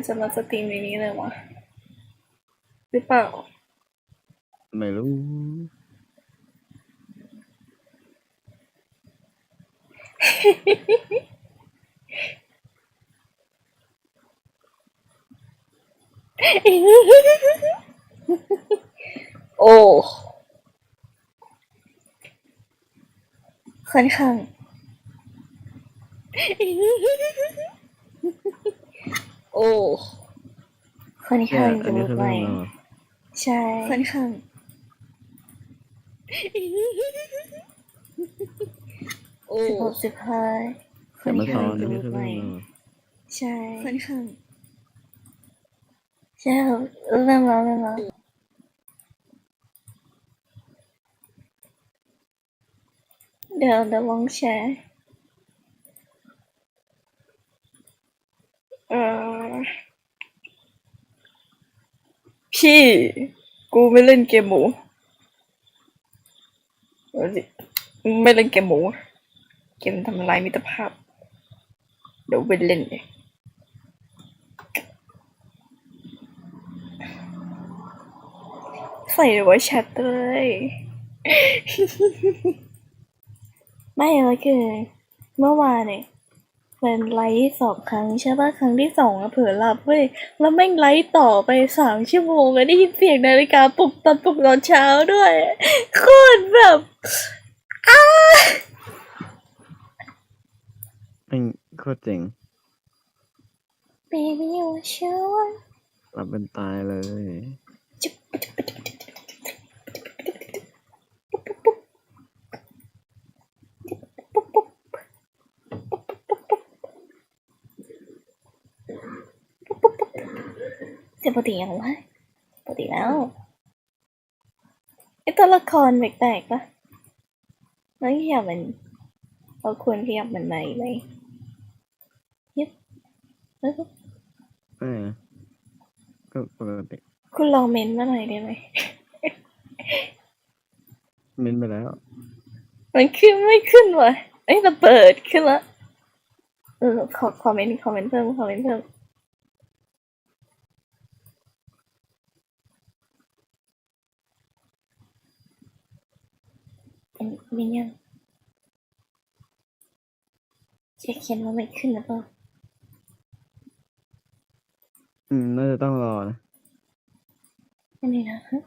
มันจะมาสตรีมในนี้เลยวะหรือเปล่า ไม่รู้ โอ้ค่อนข้าง โอ้ค่อนเนี่ยข้างอันนี้รู้คือไหมเรื่องเราใช่ค่อนข้างโอ้สิบหกสิบห้าแต่มาซ้อนอันนี้รู้คือไหมเรื่องเราใช่ค่อนข้างใช่ครับเริ่มแล้วเริ่มแล้วเดี๋ยวเดี๋ยวลองแชร์ เออพี่กูไม่เล่นเกมหมู ไม่เล่นเกมหมู เกมทำลายมิตรภาพ เดี๋ยวไปเล่นเลยใส่ไว้แชทเลยไม่เลยคือเมื่อวานเนี่ย เป็นไลฟ์สองครั้งใช่ป่ะครั้งที่สองอะเผลอหลับเว้ยแล้วแม่งไลฟ์ต่อไปสามชั่วโมงอะได้ยินเสียงนาฬิกาปลุกตอนปลุกตอนเช้าด้วยโคตรแบบอ้าแม่งโคตรเจ๋ง Baby you sure หลับเป็นตายเลย เสียปก ติยังวะปกติแล้วไอตัวละครแปลกๆปะแล้วขยับมันเราควรขยับมันไหนไหมยึบแล้วเออก็ปกติคุณลองเมนต์มาหน่อยได้ไหมเม้นไปแล้ว มันขึ้นไม่ขึ้นวะเอ้ยแต่เปิดขึ้นละเออขอคอมเมนต์คอมเมนต์เพิ่มคอมเมนต์เพิ่ม เป็นเป็นยังจะเขียนว่าไม่ขึ้นหรือเปล่าอืมน่าจะต้องรอนะอันนี้นะฮะ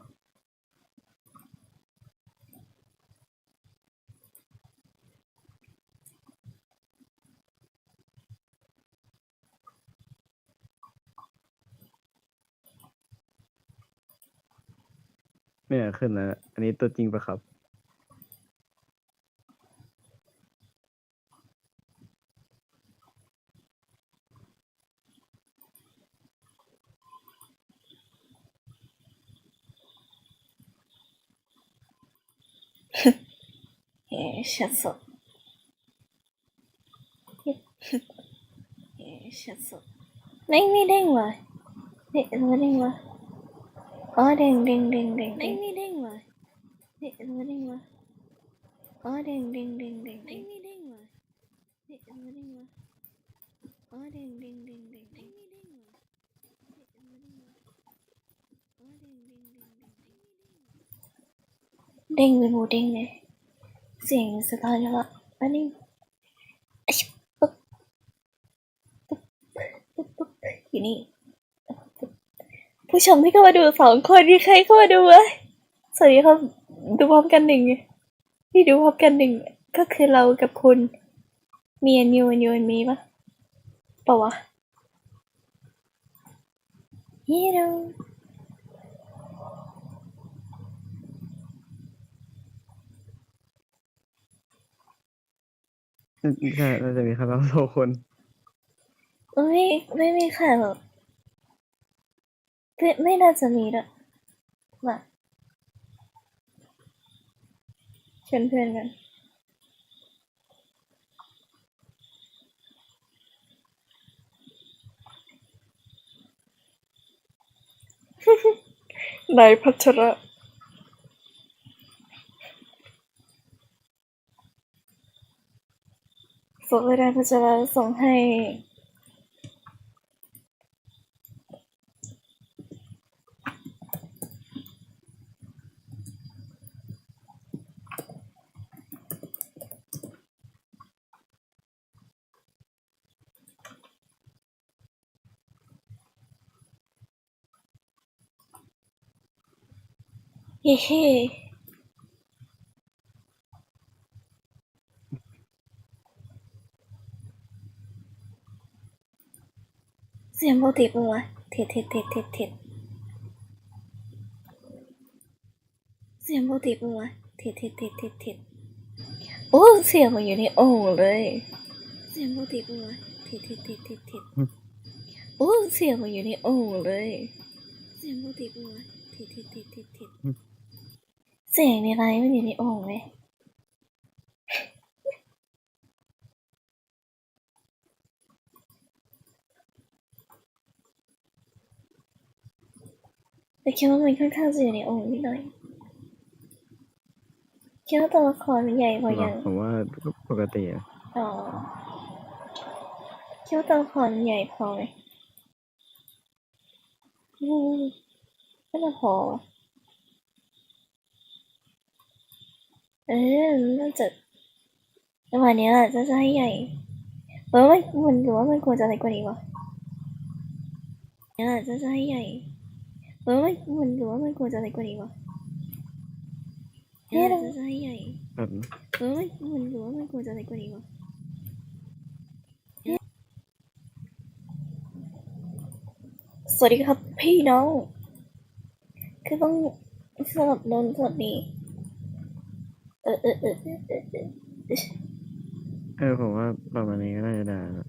เนี่ยขึ้นแล้วอันนี้ตัวจริงปะครับ เอ๊ะชัดสดเอ๊ะชัดสดไม่ไม่เด้งว่ะเอ๊ะทำไมเด้งวะอ๋อเด้งเด้งเด้งเด้งไม่ไม่เด้งว่ะเอ๊ะทำไม เด้งวะอ๋อเด้งเด้งเด้งเด้งไม่ไม่เด้งว่ะอ๊ะทำไมเด้งวะอ๋อเด้งเด้งเด้งเด้งไม่ไม่เด้งว่ะเอ๊ะทำไมเด้งวะอ๋อเด้งเด้งเด้งเด้งเด้งเป็นหมูเด้งเลยเสียงสะท้อนแล้วอันนี้อะชิบปึ๊บปึ๊บปึ๊บปึ๊บอยู่นี่ ผู้ชมที่เข้ามาดูสองคนมีใครเข้ามาดูวะสวัสดีครับดูพร้อมกันหนึ่งที่ดูพร้อมกันหนึ่งก็คือเรากับคุณมีอันยูอันยูอันมีปะปะวะเฮ้ ใช่น่าจะมีแค่เราสองคนไม่ไม่มีใครหรอกไม่ไม่น่าจะมีด้วยมาเชิญเพื่อนกันนายพัชระ ดไม่ได้เพราะจะส่งให้เฮ้ สียงปกติปะวะเท็ดเท็ดเท็ดเท็ดเท็ดเสียงปกติปะวะเท็ดเท็ดเท็ดเท็ดเท็ดโอ้เสียงมันอยู่ในโอ่งเลย เสียงปกติปะวะเท็ดเท็ดเท็ดเท็ดเท็ดโอ้เสียงมันอยู่ในโอ่งเลย เสียงปกติปะวะเท็ดเท็ดเท็ดเท็ดเท็ดเสียงในไรมันอยู่ในโอ่งเลย แต่คิดว่ามันค่อนข้างจะอยู่ในโอ่งนิดหน่อยคิดว่าตัวละครมันใหญ่กว่าอย่างผมว่าปกติอะอ๋อคิดว่าตัวละครมันใหญ่พอไหมอืมไม่น่าพอวะเออน่าจะประมาณนี้แหละจะจะให้ใหญ่เออมันมันหรือว่ามันควรจะเล็กกว่านี้วะเนี่ยแหละจะจะให้ใหญ่ เออมันมันหรือว่ามันควรจะเล็กกว่านี้วะเนี่ยแหละจะจะให้ใหญ่แบบนี้เออมันมันหรือว่ามันควรจะเล็กกว่านี้วะสวัสดีครับพี่น้อง คือต้องสลับนนท์สวัสดีเออเออเออเออเออเออเออผมว่าประมาณนี้ก็น่าจะได้นะ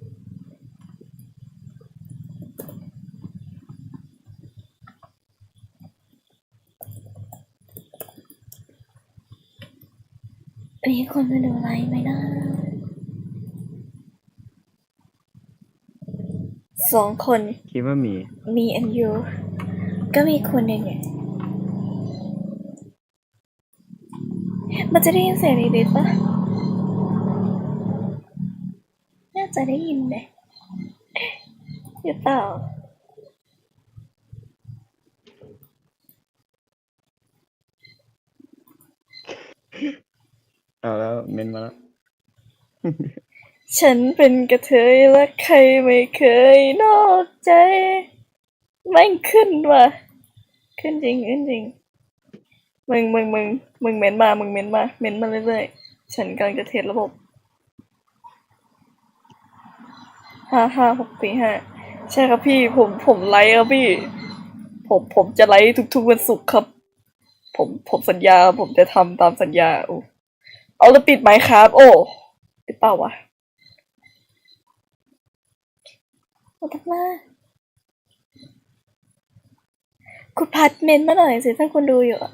มีคนมาดูไลฟ์ไหมนะสองคนคิดว่ามี มีอันยูก็มีคนหนึ่งเนี่ยมันจะได้ยินเสียงดีๆปะน่าจะได้ยินเลยหรือเปล่า เอาแล้วเมนมาแล้ว ฉันเป็นกระเทยและใครไม่เคยนอกใจแม่งขึ้นว่ะ ขึ้นจริงขึ้นจริง มึงมึงมึงมึงเม้นมา มึงเม้นมา เม้นมาเรื่อยๆ ฉันกำลังจะเทสระบบห้าห้าหกสี่ห้าใช่ครับพี่ ผมผมไลฟ์ครับพี่ ผมผมจะไลฟ์ทุกๆวันศุกร์ครับ ผมผมสัญญา ผมจะทำตามสัญญาโอ้ เอาแล้วปิดไหมครับ โอ้หรือเปล่าวะขอบคุณมากคุณพัดเมนมาหน่อยสิถ้าคุณดูอยู่อะ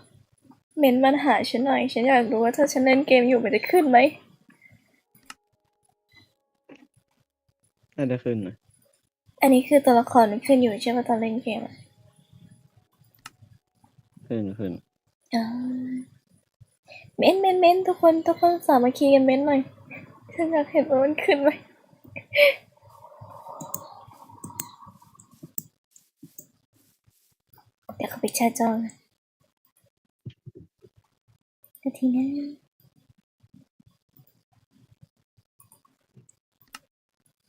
เมนมาหาฉันหน่อย ฉันอยากรู้ว่าถ้าฉันเล่นเกมอยู่มันจะขึ้นไหมน่าจะขึ้นนะอันนี้คือตัวละครมันขึ้นอยู่ใช่ไหมตอนเล่นเกมอะขึ้นขึ้นอ่า เมนเม้นเม้นทุกคนทุกคนสามัคคีกันเม้นหน่อยฉันอยากเห็นว่ามันขึ้นไหมเดี๋ยวเขาไปแช่จอนะนาทีนะ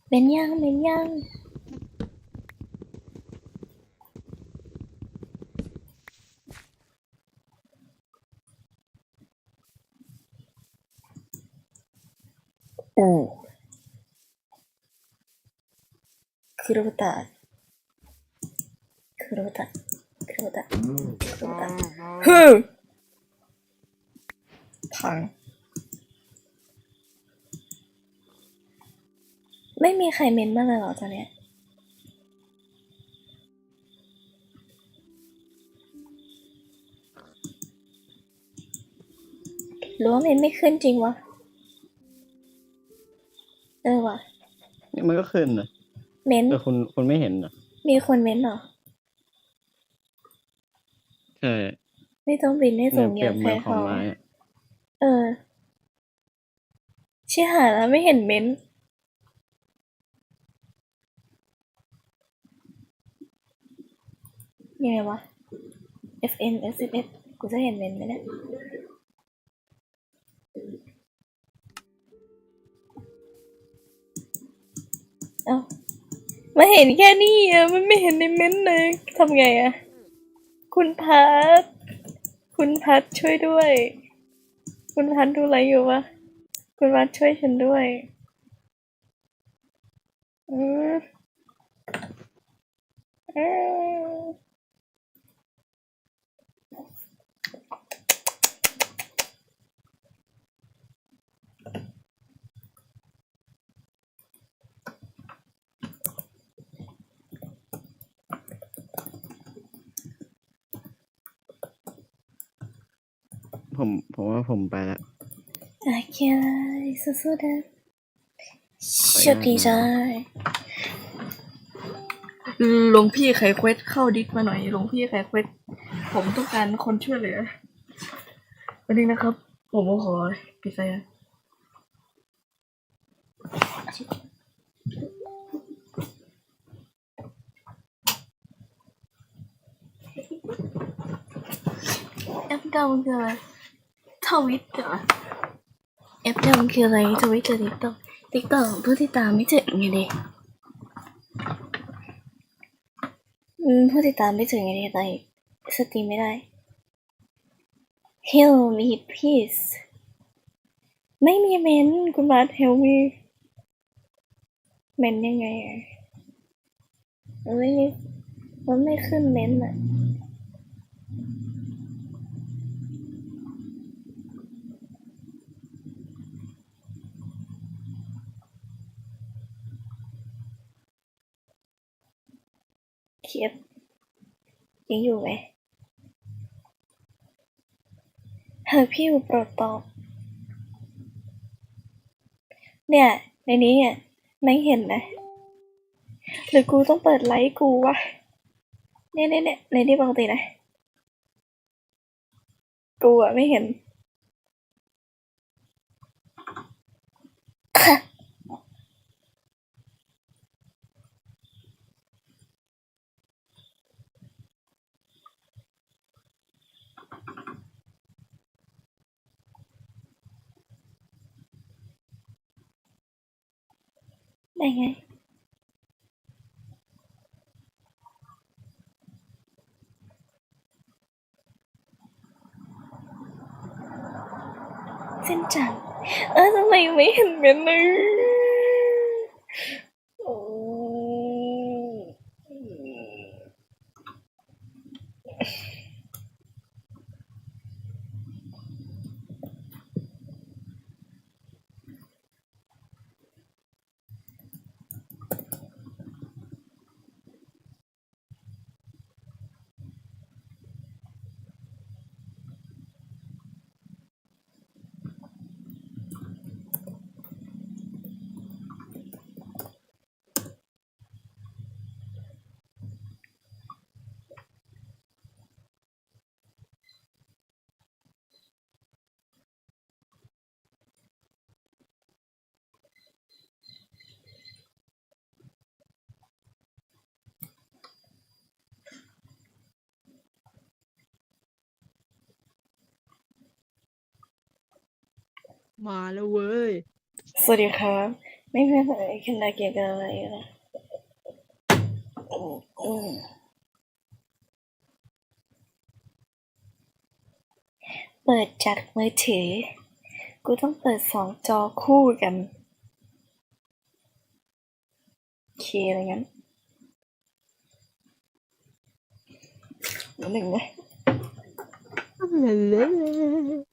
เมนยังเมนยัง おう。黒豚。黒豚。黒豚。黒豚。ふうพัง ไม่มีใครเมนต์มางเลยเหรอตอนเนี้ย หรือว่าเมนต์ไม่ขึ้นจริงวะ มันก็ขึ้นนะเม้นต์แต่คุณคุณไม่เห็นนะมีคนเม้นต์เหรอ ใช่ไม่ต้องบินให้เนี่สูยงเปอรียย่าบงเหใครมือนของเขาไม้อะเออชี่หาแล้วไม่เห็นเม้นต์ยังไงวะ FN S 1 1กูจะเห็นเม้นต์ไหมเนี่ย เอ้ามาเห็นแค่นี้อะมันไม่เห็นในเม้นต์เลยทำไงอะ คุณพัทคุณพัดช่วยด้วย คุณพัดดูอะไรอยู่วะ คุณพัดช่วยฉันด้วยอืมอืม ผมผมว่าผมไปแล้วโอเคสู้ๆนะโชคดีจ้าหลวงพี่ไขเควสเข้าดิสมาหน่อยหลวงพี่ไขเควสผมต้องการคนช่วยเหลือวันนี้นะครับ ผมขอปิดไฟนะแอปดาวน์คืออะไรท วิตเหรอแอปดาวน์คืออะไรทวิตกับติ๊กต็อกติ๊กต็อกเพื่อที่ตามไม่ถึงไงเด็กอืมผู้ติดตามไม่ถึงไงเด็กแต่สตรีมไม่ได้ Heal me peace ไม่มีเมนคุณบาส help me เมนยังไงอะมันไม่มีมันไม่ขึ้นเมนอะ เทียบยังอยู่ไหมหากพี่อยู่โปรดตอบ เนี่ย ในนี้เนี่ยไม่เห็นนะหรือกูต้องเปิดไลค์กูวะเนี่ยเนี่ยเนี่ยในที่ปกตินะ กูอะไม่เห็น ได้ไงเส้นจังเออทำไมไม่เห็นเมนเลยโอ้ มาแล้วเว้ย สวัสดีครับ ไม่เป็นไรคินดาเกียกันอะไรนะอืมอืมเปิดจากมือถือ กูต้องเปิดสองจอคู่กันโอเคอะไรงั้นหนึ่งนะกู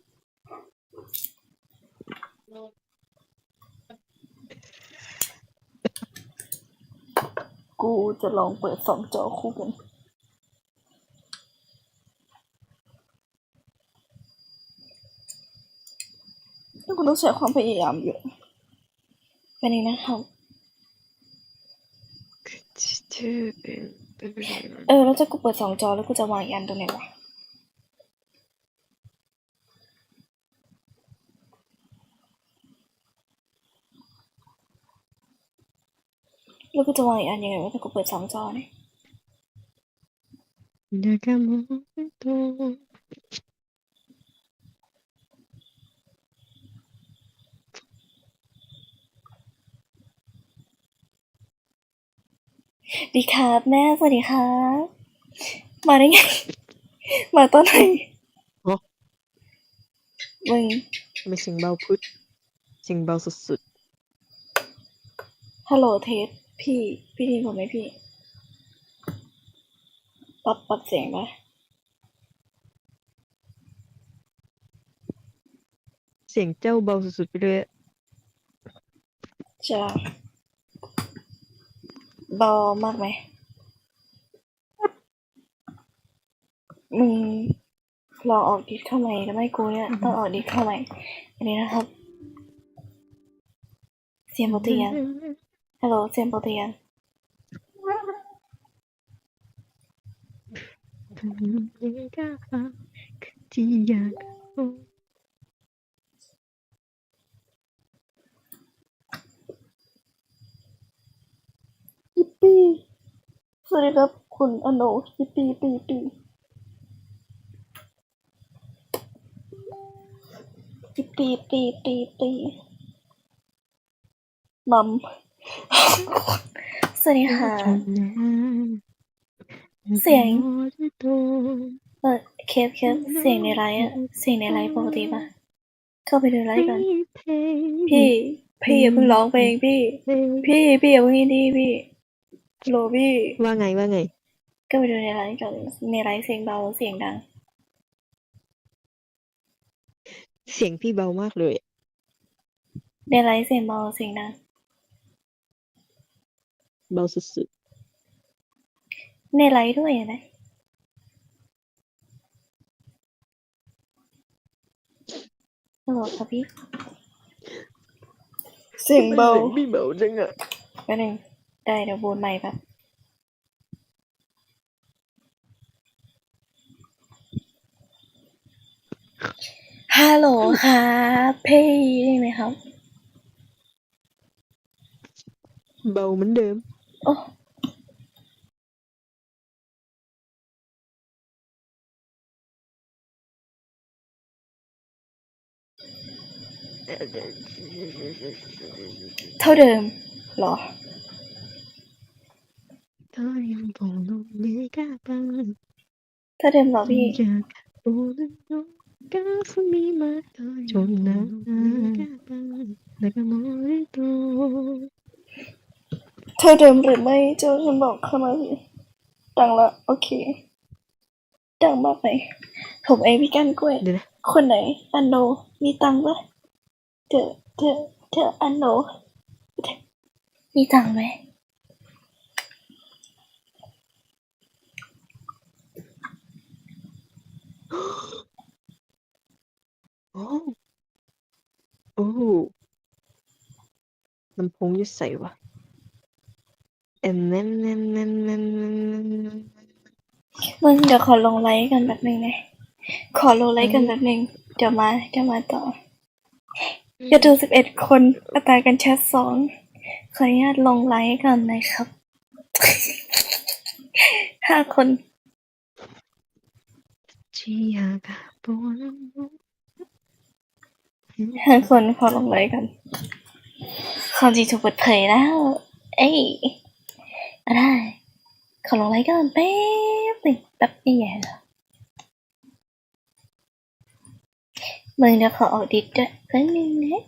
จะลองเปิดสองจอคู่กันแล้วกูต้องใช้ความพยายามอยู่เป็นนี้นะครับเออ แล้วจะกูเปิดสองจอแล้วกูจะวางอีกอันตรงไหนวะ แล้วกูจะวางอีกอันยังไงวะถ้ากูเปิดสองจอเนี่ย Nagamoto ดีครับแม่สวัสดีครับมาได้ไง มาตอนไหนโอ้ มึงไม่เสียงเบาพุดเสียงเบาสุดฮัลโหลเทส พี่ พี่ได้ยินผมไหมพี่ปรับปรับเสียงปะๆเสียงเจ้าเบาสุดๆไปเลยอะจะเบามากไหม มึงลองออกดิสเข้าใหม่แล้วไม่กูเนี่ย ต้องออกดิสเข้าใหม่ อันนี้นะครับ เสียงปกติยัง ฮัลโหลเสียงปกติยังที่อยากรู้ยิปปี้สวัสดีครับคุณอโนยิปปี้ปีปียิปปี้ปีปีปีมัม สวัสดีค่ะ เสียงเออเคฟเคฟเสียงในไลฟ์อะเสียงในไลฟ์ปกติปะเข้าไปดูไลฟ์ก่อนพี่ พี่อย่าเพิ่งร้องเพลงพี่ พี่พี่อย่าเพิ่งนี่ดีพี่โหลพี่ว่าไงว่าไง ก็ไปดูในไลฟ์ก่อนในไลฟ์เสียงเบาเสียงดัง เสียงพี่เบามากเลยอะในไลฟ์เสียงเบาเสียงดัง เบาสุดในไลฟ์ด้วยนะฮัลโหลครับพี่ เสียงๆเบาสียงพี่เบาจังอะแป๊บนึงได้เดี๋ยวบูนใหม่แบบฮัลโหลครับพี่ได้ไหมครับ เบาเหมือนเดิม โอ้เท่าเดิมเหรอก็ยังคงลงมือกล้าปังเท่า เดิมเหรอพี่อยากโอ้ลงกล้าสมีมาจนนานแล้วก็มองด้วยตัวเท่าเดิมหรือไม่เจ้าฉันบอกเข้ามาสิดังละ โอเค ดังมากไหมผมเองพี่กันกล้วย เดี๋ยวนะคนไหน อันโน มีตังค์ปะเธอเธอเธออันโน มีตังค์ไหมโอ้โอ้ลำโพงอยุ่ใส่วะ เอ็มเนมเนมเนมเนมเนมเนมเนมมึงเดี๋ยวขอลงไลค์กันแบบหนึ่งนะขอลงไลค์กันแบบหนึ่งเดี๋ยวมาเดี๋ยวมาต่อย่าดูสิบเอ็ดคนอัตราการแชทสองขออนุญาตลงไลค์กันนะครับห้าคนที่อยากปวดห้าคนขอลงไลค์กันความจริงถูกเปิดเผยแล้ว เอ้ย ได้ ขอลงไลค์กันแป๊บหนึ่งแป๊บนี่แย่แล้วมึงเดี๋ยวขอออกดิสด้วยแป๊บนึงนะ